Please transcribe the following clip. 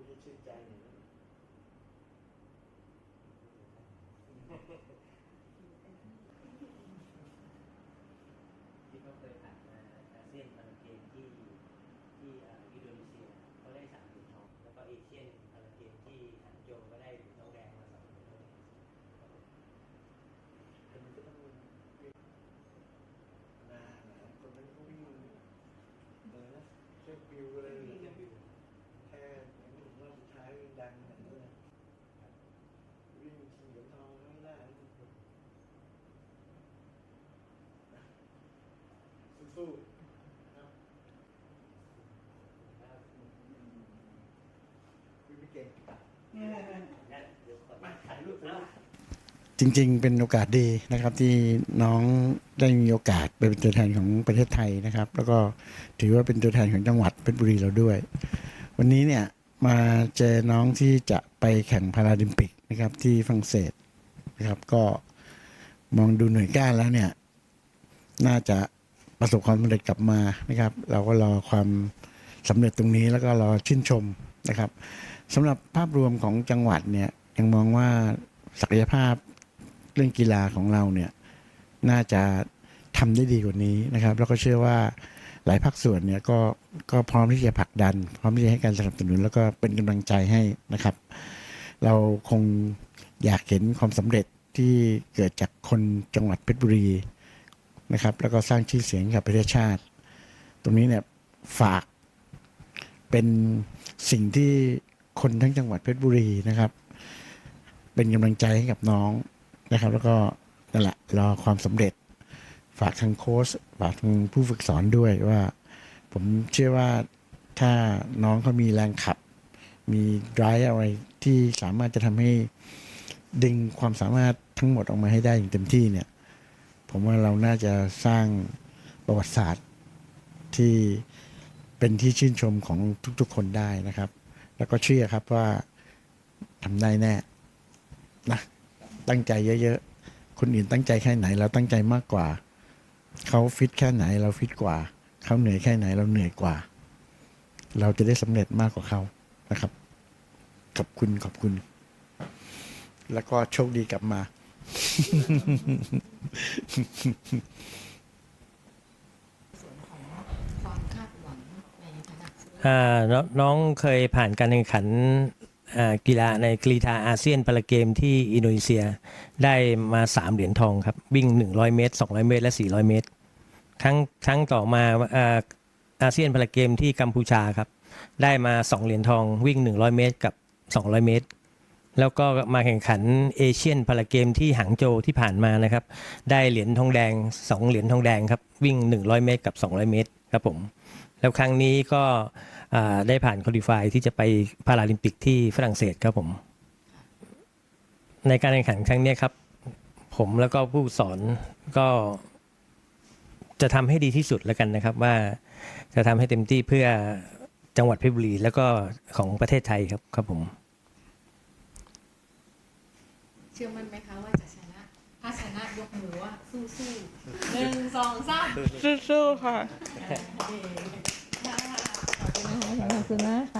ดให้ชื่นใจหน่อยนะ ที่เขาเคยผ่านมาอาเซียนพาราเกมที่ที่อ่าอินโดนีเซียเขาได้สามเหรียญทอง แล้วก็เอเชียนพาราเกมที่ฮันโจวก็ได้เหรียญทองแดงมาสองเหรียญทองแดง แต่มันก็ต้องวิ่งนานนะคนนั้นเขาวิ่งอะไรนะเช็คบิวอะไร วิ่งกับวิว แค่อย่างนี้รอบสุดท้ายวิ่งดังขนาดนี้นะวิ่งชิงเหรียญทองไม่ได้นะสู้ๆนะครับ แล้ว วิ่งไม่เก่ง นั่นเดี๋ยวขอ มาถ่ายรู ปนะจริง ๆ เป็นโอกาสดีนะครับที่น้องได้มีโอกาสไปเป็นตัวแทนของประเทศไทยนะครับ แล้วก็ถือว่าเป็นตัวแทนของจังหวัดเพชรบุรีเราด้วย วันนี้เนี่ยมาเจอน้องที่จะไปแข่งพาราลิมปิกนะครับที่ฝรั่งเศสนะครับก็มองดูหน่วยก้านแล้วเนี่ย น่าจะ ประสบความสำเร็จกลับมานะครับ เราก็รอความสำเร็จตรงนี้แล้วก็รอชื่นชมนะครับสำหรับภาพรวมของจังหวัดเนี่ยยังมองว่าศักยภาพเรื่องกีฬาของเราเนี่ยน่าจะทำได้ดีกว่านี้นะครับ แล้วก็เชื่อว่าหลายภาคส่วนเนี่ยก็ก็พร้อมที่จะผลักดัน พร้อมที่จะให้การสนับสนุน แล้วก็เป็นกำลังใจให้นะครับ เราคงอยากเห็นความสำเร็จที่เกิดจากคนจังหวัดเพชรบุรี นะครับ แล้วก็สร้างชื่อเสียงกับประเทศชาติ ตรงนี้เนี่ยฝากเป็นสิ่งที่คนทั้งจังหวัดเพชรบุรีนะครับ เป็นกำลังใจให้กับน้องนะครับ แล้วก็นั่นแหละรอความสำเร็จ ฝากทางโค้ชฝากทางผู้ฝึกสอนด้วยว่า ผมเชื่อว่าถ้าน้องเขามีแรงขับ มี drive อะไรที่สามารถจะทำให้ดึงความสามารถทั้งหมดออกมาให้ได้อย่างเต็มที่เนี่ย ผมว่าเราน่าจะสร้างประวัติศาสตร์ที่เป็นที่ชื่นชมของทุกๆคนได้นะครับ แล้วก็เชื่อครับว่าทำได้แน่นะตั้งใจเยอะๆ คนอื่นตั้งใจแค่ไหน เราตั้งใจมากกว่า เขาฟิตแค่ไหนเราฟิตกว่า เขาเหนื่อยแค่ไหนเราเหนื่อยกว่า เราจะได้สำเร็จมากกว่าเขานะครับ ขอบคุณขอบคุณ แล้วก็โชคดีกลับมา องความคาดหวังในฐานะอ่าน้องน้องเคยผ่านการแข่งขันอ่ากีฬาในกรีฑาอาเซียนพาราเกมที่อินโดนีเซียได้มาสามเหรียญทองครับ วิ่ง 100 เมตร 200 เมตร และ 400 เมตร ครั้งครั้งต่อมาอ่าอาเซียนพาราเกมที่กัมพูชาครับ ได้มา 2 เหรียญทองวิ่ง 100 เมตร กับ 200 เมตร แล้วก็มาแข่งขันเอเชียนพาราเกมที่หางโจวที่ผ่านมานะครับ ได้เหรียญทองแดง 2 เหรียญทองแดงครับ วิ่ง 100 เมตรกับ 200 เมตรครับผม แล้วครั้งนี้ก็ได้ผ่านคอลิฟายที่จะไปพาราลิมปิกที่ฝรั่งเศสครับผม ในการแข่งขันครั้งนี้ครับ ผมแล้วก็ผู้สอนก็จะทำให้ดีที่สุดแล้วกันนะครับ ว่าจะทำให้เต็มที่เพื่อจังหวัดเพชรบุรีแล้วก็ของประเทศไทยครับครับผม ชื่อมั่นไหมคะว่าจะชนะ ถ้าชนะยกมือว่าสู้สู้ๆหนึ่งสองสามสู้ๆค่ะโอเคค่ะขอบคุณนะคะขอบคุณมากค่ะ